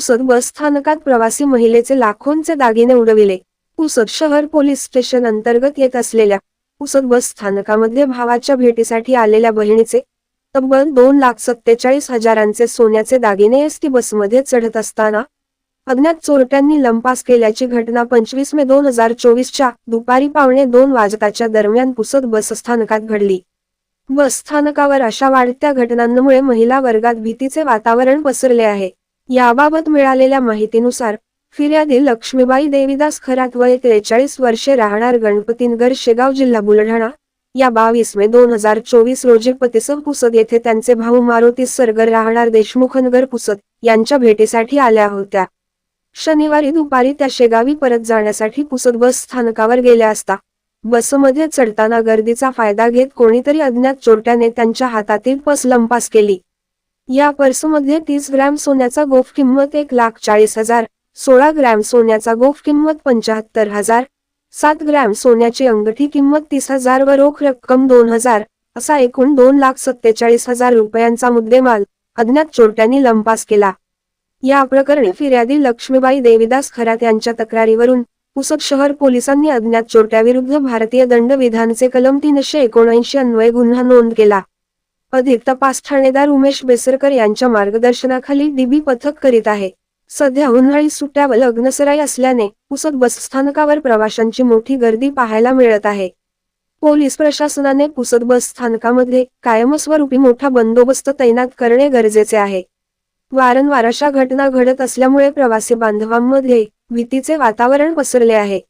पुसद बस स्थानकात प्रवासी महिलेचे लाखोंचे दागिने उडविले. पुसद शहर पोलीस स्टेशन अंतर्गत येत असलेल्या पुसद बस स्थानकामध्ये भावाच्या भेटीसाठी आलेल्या बहिणीचे तब्बल दोन लाख सत्तेचाळीस हजारांचे सोन्याचे दागिने एस टी बसमध्ये चढत असताना अज्ञात चोरट्यांनी लंपास केल्याची घटना पंचवीस मे दोन हजार चोवीसच्या दुपारी पावणे दोन वाजताच्या दरम्यान पुसद बस स्थानकात घडली. बस स्थानकावर अशा वाढत्या घटनांमुळे महिला वर्गात भीतीचे वातावरण पसरले आहे. याबाबत मिळालेल्या माहितीनुसार फिर्यादी लक्ष्मीबाई देवीदास खरात वय त्रेचाळीस वर्षे राहणार गणपतीनगर शेगाव जिल्हा बुलढाणा या बावीस मे दोन हजार चोवीस रोजी पतिसव पुसद येथे त्यांचे भाऊ मारुती सरगर राहणार देशमुखनगर पुसद यांच्या भेटीसाठी आल्या होत्या. शनिवारी दुपारी त्या शेगावी परत जाण्यासाठी पुसद बस स्थानकावर गेल्या असता बसमध्ये चढताना गर्दीचा फायदा घेत कोणीतरी अज्ञात चोरट्याने त्यांच्या हातातील पस लंपास केली. या पर्समध्ये तीस ग्रॅम सोन्याचा गोफ किंमत एक लाख चाळीस हजार सोळा ग्रॅम सोन्याचा गोफ किंमत पंचाहत्तर हजार सात ग्रॅम सोन्याची अंगठी किंमत तीस हजार व रोख रक्कम दोन हजार असा एकूण दोन लाख सत्तेचाळीस हजार रुपयांचा मुद्देमाल अज्ञात चोरट्यांनी लंपास केला. या प्रकरणी फिर्यादी लक्ष्मीबाई देविदास खरात यांच्या तक्रारीवरून पुसद शहर पोलिसांनी अज्ञात चोरट्याविरुद्ध भारतीय दंडविधानचे कलम तीनशे एकोणऐंशी अन्वये गुन्हा नोंद केला. अधिक तपास ठाणेदार उमेश बेसरकर यांच्या मार्गदर्शनाखाली डीबी पथक करीत आहे. सध्या उन्हाळी सुट्ट्या व लग्नसराई असल्याने पुसद बस स्थानकावर प्रवाशांची मोठी गर्दी पाहायला मिळत आहे. पोलीस प्रशासनाने पुसद बस स्थानकामध्ये कायमस्वरूपी मोठा बंदोबस्त तैनात करणे गरजेचे आहे. वारंवार अशा घटना घडत असल्यामुळे प्रवासी बांधवांमध्ये भीतीचे वातावरण पसरले आहे.